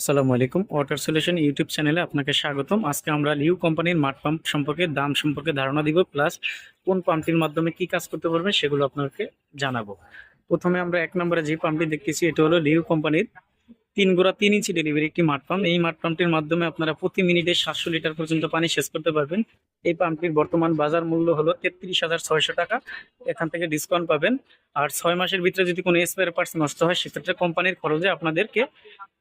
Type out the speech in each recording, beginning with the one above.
আসসালামু আলাইকুম। Water solution YouTube চ্যানেলে আপনাকে স্বাগতম। আজকে আমরা লিউ কোম্পানির মাঠ পাম্প সম্পর্কে, দাম সম্পর্কে ধারণা দিব, প্লাস কোন পাম্পটির মাধ্যমে কি কাজ করতে পারবেন সেগুলো আপনাকে জানাব। প্রথমে আমরা এক নম্বরে যে পাম্পটি দেখতেছি, এটা হলো লিউ কোম্পানির তিন গোড়া তিন ইঞ্চি ডেলিভারি একটি মাঠ পাম্প এই মাঠ পাম্পটির মাধ্যমে আপনারা প্রতি মিনিটে সাতশো লিটার পর্যন্ত পানি শেষ করতে পারবেন। এই পাম্পটির বর্তমান বাজার মূল্য হলো তেত্রিশ হাজার ছয়শো টাকা। এখান থেকে ডিসকাউন্ট পাবেন। আর ছয় মাসের ভিতরে যদি কোনো স্পেয়ার পার্টস নষ্ট হয়, সেক্ষেত্রে কোম্পানির খরচে আপনাদেরকে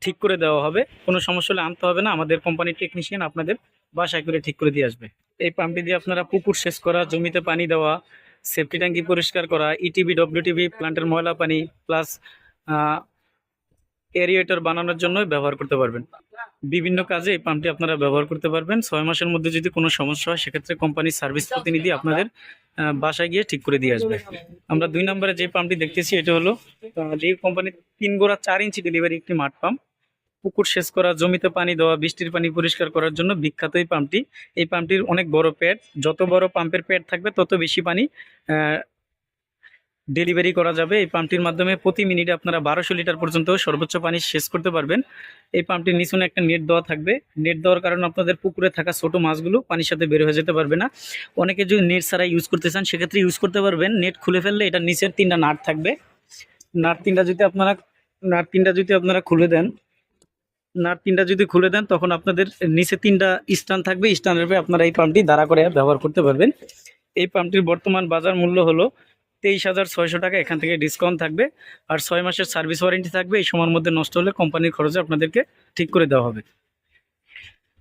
ঠিক করে দেওয়া হবে। কোনো সমস্যা হলে আনতে হবে না। আমাদের কোম্পানির টেকনিশিয়ান আপনাদের বাসায় করে ঠিক করে দিয়ে আসবে। এই পাম্পটি দিয়ে আপনারা পুকুর সেচ করা, জমিতে পানি দেওয়া সেফটি ট্যাঙ্কি পরিষ্কার করা ইটিভি ডব্লিউটিভি প্লান্টের ময়লা পানি প্লাস এরিয়েটর বানানোর জন্য ব্যবহার করতে পারবেন। বিভিন্ন কাজে এই পাম্পটি আপনারা ব্যবহার করতে পারবেন। ছয় মাসের মধ্যে যদি কোনো সমস্যা হয়, সেক্ষেত্রে কোম্পানির সার্ভিস প্রতিনিধি আপনাদের বাসায় গিয়ে ঠিক করে দিয়ে আসবে। আমরা দুই নম্বরে যে পাম্পটি দেখতেছি, এটা হলো যে কোম্পানির তিন গোড়া চার ইঞ্চি ডেলিভারি একটি মাঠ পাম্প। পুকুর সেচ করা, জমিতে পানি দেওয়া, বৃষ্টির পানি পরিষ্কার করার জন্য বিখ্যাত এই পাম্পটি। এই পাম্পটির অনেক বড় প্যাড। যত বড় পাম্পের প্যাড থাকবে, তত বেশি পানি ডেলিভারি করা যাবে। এই পাম্পটির মাধ্যমে প্রতি মিনিটে আপনারা বারোশো লিটার পর্যন্ত সর্বোচ্চ পানি শেষ করতে পারবেন। এই পাম্পটির নিচুনে একটা নেট দেওয়া থাকবে। নেট দেওয়ার কারণে আপনাদের পুকুরে থাকা ছোট মাছগুলো পানির সাথে বের হয়ে যেতে পারবে না। অনেকে যদি নেট ছাড়া ইউজ করতে চান, সেক্ষেত্রে ইউজ করতে পারবেন। নেট খুলে ফেললে এটা নিচের তিনটা নাট থাকবে। নাট তিনটা যদি আপনারা, নাট তিনটা যদি আপনারা খুলে দেন, নাট তিনটা যদি খুলে দেন, তখন আপনাদের নিচে তিনটা স্ট্যান্ড থাকবে। উপরে আপনারা এই পাম্পটি দাঁড়া করে ব্যবহার করতে পারবেন। এই পাম্পটির বর্তমান বাজার মূল্য হলো তেইশ হাজার ছয়শো টাকা এখান থেকে ডিসকাউন্ট থাকবে। আর ছয় মাসের সার্ভিস ওয়ারেন্টি থাকবে, এই সময়ের মধ্যে নষ্ট হলে কোম্পানির খরচে আপনাদেরকে ঠিক করে দেওয়া হবে।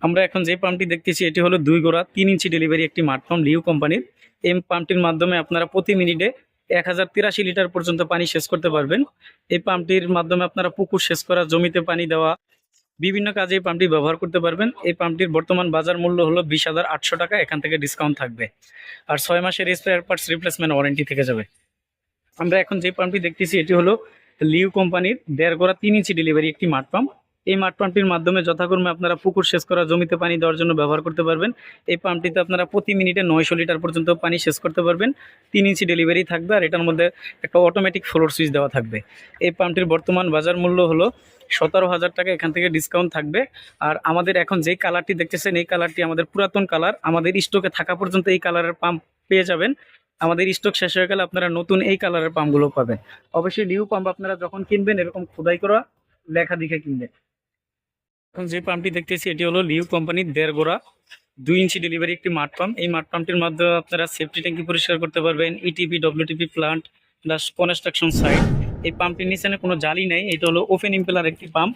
আমরা এখন যে পাম্পটি দেখতেছি, এটি হলো দুই গোড়া, তিন ইঞ্চি ডেলিভারি একটি মাঠ পাম্প লিউ কোম্পানির এই পাম্পটির মাধ্যমে আপনারা প্রতি মিনিটে এক হাজার তিরাশি লিটার পর্যন্ত পানি শেষ করতে পারবেন। এই পাম্পটির মাধ্যমে আপনারা পুকুর শেষ করা, জমিতে পানি দেওয়া বিভিন্ন কাজে এই পাম্পটি ব্যবহার করতে পারবেন। এই পাম্পটির বর্তমান বাজার মূল্য হলো বিশ হাজার আটশো টাকা, এখান থেকে ডিসকাউন্ট থাকবে। আর ছয় মাসের স্পেয়ার পার্টস রিপ্লেসমেন্ট ওয়ারেন্টি থেকে যাবে। আমরা এখন যে পাম্পটি দেখতেছি, এটি হলো লিউ কোম্পানির দেড় গোড়া তিন ইঞ্চি ডেলিভারি একটি মাঠ পাম্প এই মাঠ পাম্পটির মাধ্যমে যথাক্রমে আপনারা পুকুর সেচ করা জমিতে পানি দেওয়ার জন্য ব্যবহার করতে পারবেন। এই পাম্পটিতে আপনারা প্রতি মিনিটে নয়শো লিটার পর্যন্ত পানি শেষ করতে পারবেন। তিন ইঞ্চি ডেলিভারি থাকবে আর এটার মধ্যে একটা অটোমেটিক ফ্লোর সুইচ দেওয়া থাকবে। এই পাম্পটির বর্তমান বাজার মূল্য হলো সতেরো হাজার টাকা, এখান থেকে ডিসকাউন্ট থাকবে। আর আমাদের এখন যেই কালারটি দেখতেছেন, এই কালারটি আমাদের পুরাতন কালার আমাদের স্টকে থাকা পর্যন্ত এই কালারের পাম্প পেয়ে যাবেন। আমাদের স্টক শেষ হয়ে গেলে আপনারা নতুন এই কালারের পাম্পগুলো পাবেন। অবশ্যই নিউ পাম্প আপনারা যখন কিনবেন, এরকম খোদাই করা লেখা দেখে কিনবেন। যে পাম্পটি দেখতেছি, এটি হলো লিউ কোম্পানির দেড় গোড়া দুই ইঞ্চি ডেলিভারি একটি মাঠ পাম্প এই মাঠ পাম্পটির মাধ্যমে আপনারা সেফটি ট্যাঙ্কি পরিষ্কার করতে পারবেন ETP WTP plant plus construction site এই পাম্পটির নিচে কোনো জালি নেই, এটা হলো ওপেন ইম্পেলার একটি পাম্প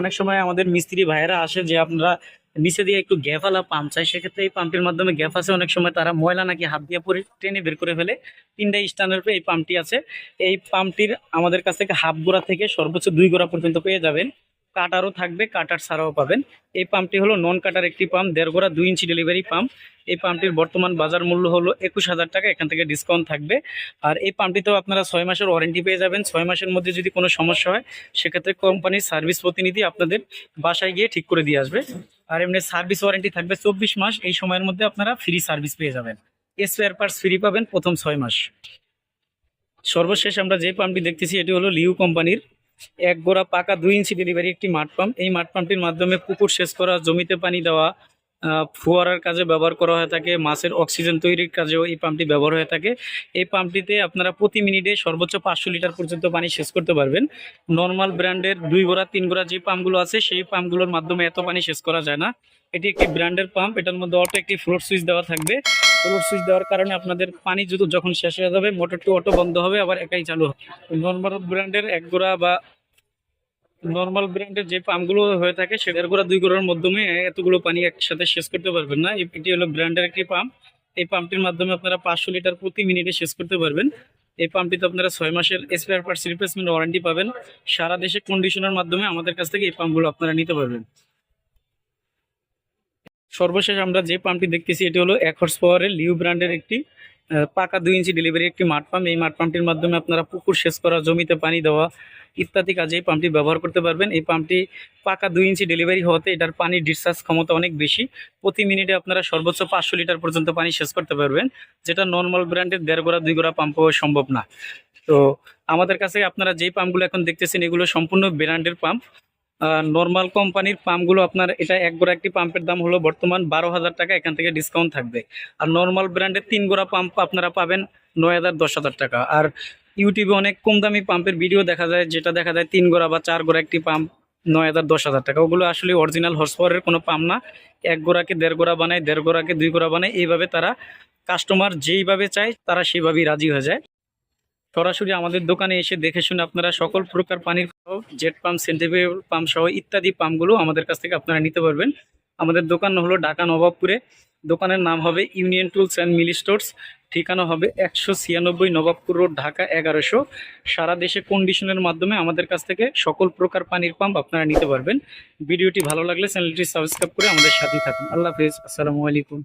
অনেক সময় আমাদের মিস্ত্রি ভাইয়েরা আসে যে আপনারা নিচে দিয়ে একটু গ্যাফালা পাম্প চাই, সেক্ষেত্রে এই পাম্পটির মাধ্যমে গ্যাফ আছে। অনেক সময় তারা ময়লা নাকি হাত দিয়ে পরে টেনে বের করে ফেলে। তিনটা স্টানের উপরে এই পাম্পটি আছে। এই পাম্পটির আমাদের কাছ থেকে হাফ গোড়া থেকে সর্বোচ্চ দুই গোড়া পর্যন্ত পেয়ে যাবেন। কাটারও থাকবে, কাটার ছাড়াও পাবেন। এই পাম্পটি হলো নন কাটার একটি পাম্প, দেড় গোড়া, দুই ইঞ্চি ডেলিভারি পাম্প। এই পাম্পটির বর্তমান বাজার মূল্য হলো একুশ হাজার টাকা, এখান থেকে ডিসকাউন্ট থাকবে। আর এই পাম্পটিতেও আপনারা ছয় মাসের ওয়ারেন্টি পেয়ে যাবেন। ছয় মাসের মধ্যে যদি কোনো সমস্যা হয়, সেক্ষেত্রে কোম্পানির সার্ভিস প্রতিনিধি আপনাদের বাসায় গিয়ে ঠিক করে দিয়ে আসবে। আর এমনি সার্ভিস ওয়ারেন্টি থাকবে চব্বিশ মাস, এই সময়ের মধ্যে আপনারা ফ্রি সার্ভিস পেয়ে যাবেন। স্পেয়ার পার্টস ফ্রি পাবেন প্রথম ছয় মাস। সর্বশেষ আমরা যে পাম্পটি দেখতেছি, এটি হলো লিউ কোম্পানির এক গোড়া পাকা দুই ইঞ্চি ডেলিভারি একটি মাঠ পাম্প এই মাঠ পাম্পটির মাধ্যমে পুকুর সেচ করা, জমিতে পানি দেওয়া ফোয়ারার কাজে ব্যবহার করা হয়ে থাকে, মাছের অক্সিজেন তৈরির কাজেও এই পাম্পটি ব্যবহার হয়ে থাকে। এই পাম্পটিতে আপনারা প্রতি মিনিটে সর্বোচ্চ পাঁচশো লিটার পর্যন্ত পানি শেষ করতে পারবেন। নর্মাল ব্র্যান্ডের দুই গোড়া, তিন গোড়া যে পাম্পগুলো আছে, সেই পাম্পগুলোর মাধ্যমে এত পানি শেষ করা যায় না। এটি একটি ব্র্যান্ডের পাম্প, এটার মধ্যে অটো একটি ফ্লোর সুইচ দেওয়া থাকবে। ফ্লোর সুইচ দেওয়ার কারণে আপনাদের পানি যদি যখন শেষ হয়ে যাবে মোটরটি অটো বন্ধ হবে, আবার একাই চালু হবে। নর্মাল ব্র্যান্ডের এক গোড়া বা নর্মাল ব্র্যান্ডের যে পাম্পগুলো হয়ে থাকে, সেটার গোড়া দুই গোড়ার মাধ্যমে এতগুলো পানি একসাথে শেষ করতে পারবেন না। এটি হলো ব্র্যান্ডের একটি পাম্প। এই পাম্পটির মাধ্যমে আপনারা পাঁচশো লিটার প্রতি মিনিটে শেষ করতে পারবেন। এই পাম্পটিতে আপনারা ছয় মাসের স্পেয়ার পার্টস রিপ্লেসমেন্ট ওয়ারেন্টি পাবেন। সারা দেশে কন্ডিশনের মাধ্যমে আমাদের কাছ থেকে এই পাম্পগুলো আপনারা নিতে পারবেন। সর্বশেষ আমরা যে পাম্পটি দেখতেছি, এটি হলো এক হর্স পাওয়ারের লিউ ব্র্যান্ডের একটি পাকা দুই ইঞ্চি ডেলিভারি একটি মাঠ পাম্প এই মাঠ পাম্পটির মাধ্যমে আপনারা পুকুর সেচ করা, জমিতে পানি দেওয়া ইত্যাদি কাজে এই পাম্পটি ব্যবহার করতে পারবেন। এই পাম্পটি পাকা দুই ইঞ্চি ডেলিভারি হওয়াতে এটার পানির ডিসচার্জ ক্ষমতা অনেক বেশি। প্রতি মিনিটে আপনারা সর্বোচ্চ পাঁচশো লিটার পর্যন্ত পানি শেষ করতে পারবেন, যেটা নর্মাল ব্র্যান্ডের দেড় গোড়া, দুই গোড়া পাম্প হওয়া সম্ভব না। তো আমাদের কাছে আপনারা যেই পাম্পগুলো এখন দেখতেছেন, এগুলো সম্পূর্ণ ব্র্যান্ডের পাম্প নর্মাল কোম্পানির পাম্পগুলো আপনার এটা এক গোড়া একটি পাম্পের দাম হলো বর্তমান বারো হাজার টাকা, এখান থেকে ডিসকাউন্ট থাকবে। আর নর্মাল ব্র্যান্ডের তিন গোড়া পাম্প আপনারা পাবেন নয় হাজার, দশ হাজার টাকা। আর ইউটিউবে অনেক কম দামি পাম্পের ভিডিও দেখা যায়, যেটা দেখা যায় তিন গোড়া বা চার গোড়া একটি পাম্প নয় হাজার, দশ হাজার টাকা। ওগুলো আসলে অরিজিনাল হর্স পাওয়ারের কোনো পাম্প না। এক গোড়াকে দেড় গোড়া বানায়, দেড় গোড়াকে দুই গোড়া বানায়, এইভাবে তারা কাস্টমার যেইভাবে চায়, তারা সেইভাবেই রাজি হয়ে যায়। সরাসরি আমাদের দোকানে এসে দেখে শুনে আপনারা সকল প্রকার পানির জেট পাম্প সেন্টিফিউল পাম্প সহ ইত্যাদি পাম্পগুলো আমাদের কাছ থেকে আপনারা নিতে পারবেন। আমাদের দোকান হলো ঢাকা নবাবপুরে। দোকানের নাম হবে union tools and Mili stores. ঠিকানা হবে একশো ছিয়ানব্বই নবাবপুর রোড, ঢাকা এগারোশো। সারা দেশে কন্ডিশনের মাধ্যমে আমাদের কাছ থেকে সকল প্রকার পানির পাম্প আপনারা নিতে পারবেন। ভিডিওটি ভালো লাগলে চ্যানেলটি সাবস্ক্রাইব করে আমাদের সাথেই থাকুন। আল্লাহ হাফিজ। আসসালামু আলাইকুম।